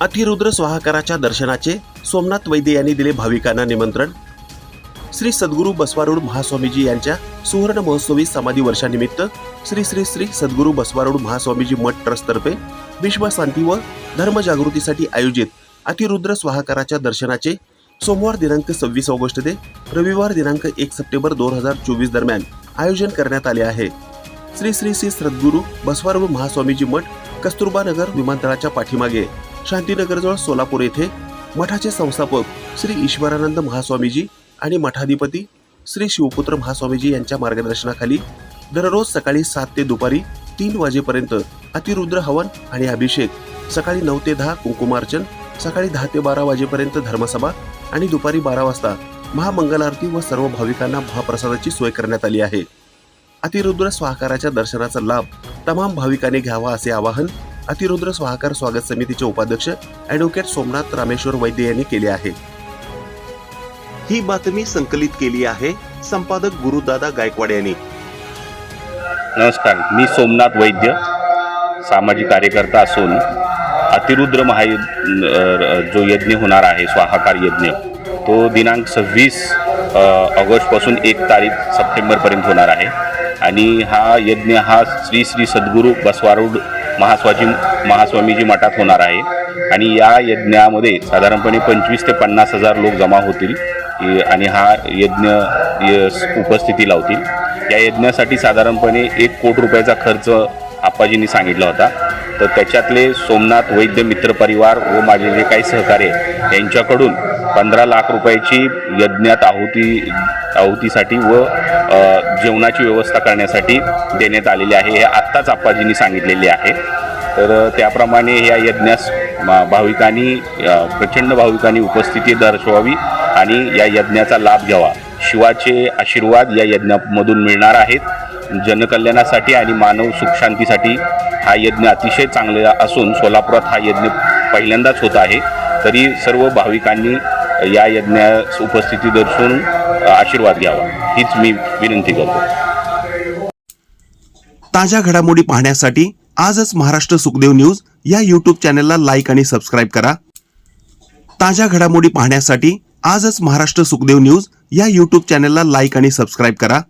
अतिरुद्र स्वाहाकाराच्या दर्शनाचे सोमनाथ वैद्य यांनी दिले भाविकांना निमंत्रण. श्री सद्गुरू बसवारूढ महास्वामीजी यांच्या सुवर्ण महोत्सवी समाधी वर्षानिमित्त श्री श्री श्री सद्गुरू बसवारूढ महास्वामीजी मठ ट्रस्टतर्फे विश्वशांती व धर्मजागृतीसाठी आयोजित अतिरुद्र स्वाहाकाराच्या दर्शनाचे सोमवार दिनांक सव्वीस ऑगस्ट ते रविवार दिनांक एक सप्टेंबर दोन हजार चोवीस दरम्यान आयोजन करण्यात आले आहे. श्री श्री श्री सद्गुरू बसवारूढ महास्वामीजी मठ कस्तुरबा नगर विमानतळाच्या पाठीमागे शांतीनगरजवळ सोलापूर येथे मठाचे संस्थापक श्री ईश्वरानंद महास्वामीजी आणि मठाधिपती श्री शिवपुत्र महास्वामीजी यांच्या मार्गदर्शनाखाली दररोज सकाळी सात ते दुपारी तीन वाजेपर्यंत अतिरुद्र हवन आणि अभिषेक सकाळी नऊ ते दहा कुंकुमार्चन सकाळी दहा ते बारा वाजेपर्यंत धर्मसभा आणि दुपारी बारा वाजता महामंगल आरती व सर्व भाविकांना महाप्रसादाची सोय करण्यात आली आहे. अतिरुद्र स्वाकाराच्या दर्शनाचा लाभ तमाम भाविकांनी घ्यावा असे आवाहन अतिरुद्र स्वाहाकार स्वागत समितीचे उपाध्यक्ष ॲडव्होकेट सोमनाथ रामेश्वर वैद्य यांनी केले आहे. ही बातमी संकलित केली आहे संपादक गुरुदादा गायकवाड यांनी. नमस्कार मी सोमनाथ वैद्य सामाजिक कार्यकर्ता असून अतिरुद्र महायुद्ध जो यज्ञ होणार आहे स्वाहाकार यज्ञ तो दिनांक सव्वीस ऑगस्टपासून एक तारीख सप्टेंबरपर्यंत होणार आहे. आणि हा यज्ञ हा श्री श्री सद्गुरू बसवारूड महास्वाजी महास्वामीजी मठात होणार आहे. आणि या यज्ञामध्ये साधारणपणे पंचवीस ते पन्नास हजार लोक जमा होतील. आणि हा यज्ञ य- उपस्थिती लावतील. या यज्ञासाठी साधारणपणे एक कोटी रुपयाचा खर्च आप्पाजींनी सांगितला होता. तर त्याच्यातले सोमनाथ वैद्य मित्र परिवार व माझे जे काही सहकार्य यांच्याकडून पंधरा लाख रुपयाची यज्ञात आहुती आहुतीसाठी व जेवणाची व्यवस्था करण्यासाठी देण्यात आलेली आहे. हे आत्ताच आप्पाजींनी सांगितलेले आहे. तर त्याप्रमाणे या यज्ञास भाविकांनी प्रचंड भाविकांनी उपस्थिती दर्शवावी आणि या यज्ञाचा लाभ घ्यावा. शिवाचे आशीर्वाद या यज्ञामधून मिळणार आहेत. जनकल्याणासाठी आणि मानव सुखशांतीसाठी हा यज्ञ अतिशय चांगला असून सोलापुरात हा यज्ञ पहिल्यांदाच होत आहे. तरी सर्व भाविकांनी या यज्ञास उपस्थिती दर्शवून आशीर्वाद घ्यावा. हीच मी विनंती करतो. ताज्या घडामोडी पाहण्यासाठी आजच महाराष्ट्र सुखदेव न्यूज या यूट्यूब चॅनलला लाईक आणि सबस्क्राईब करा. ताज्या घडामोडी पाहण्यासाठी आजच महाराष्ट्र सुखदेव न्यूज या यूट्यूब चॅनलला लाईक आणि सबस्क्राईब करा.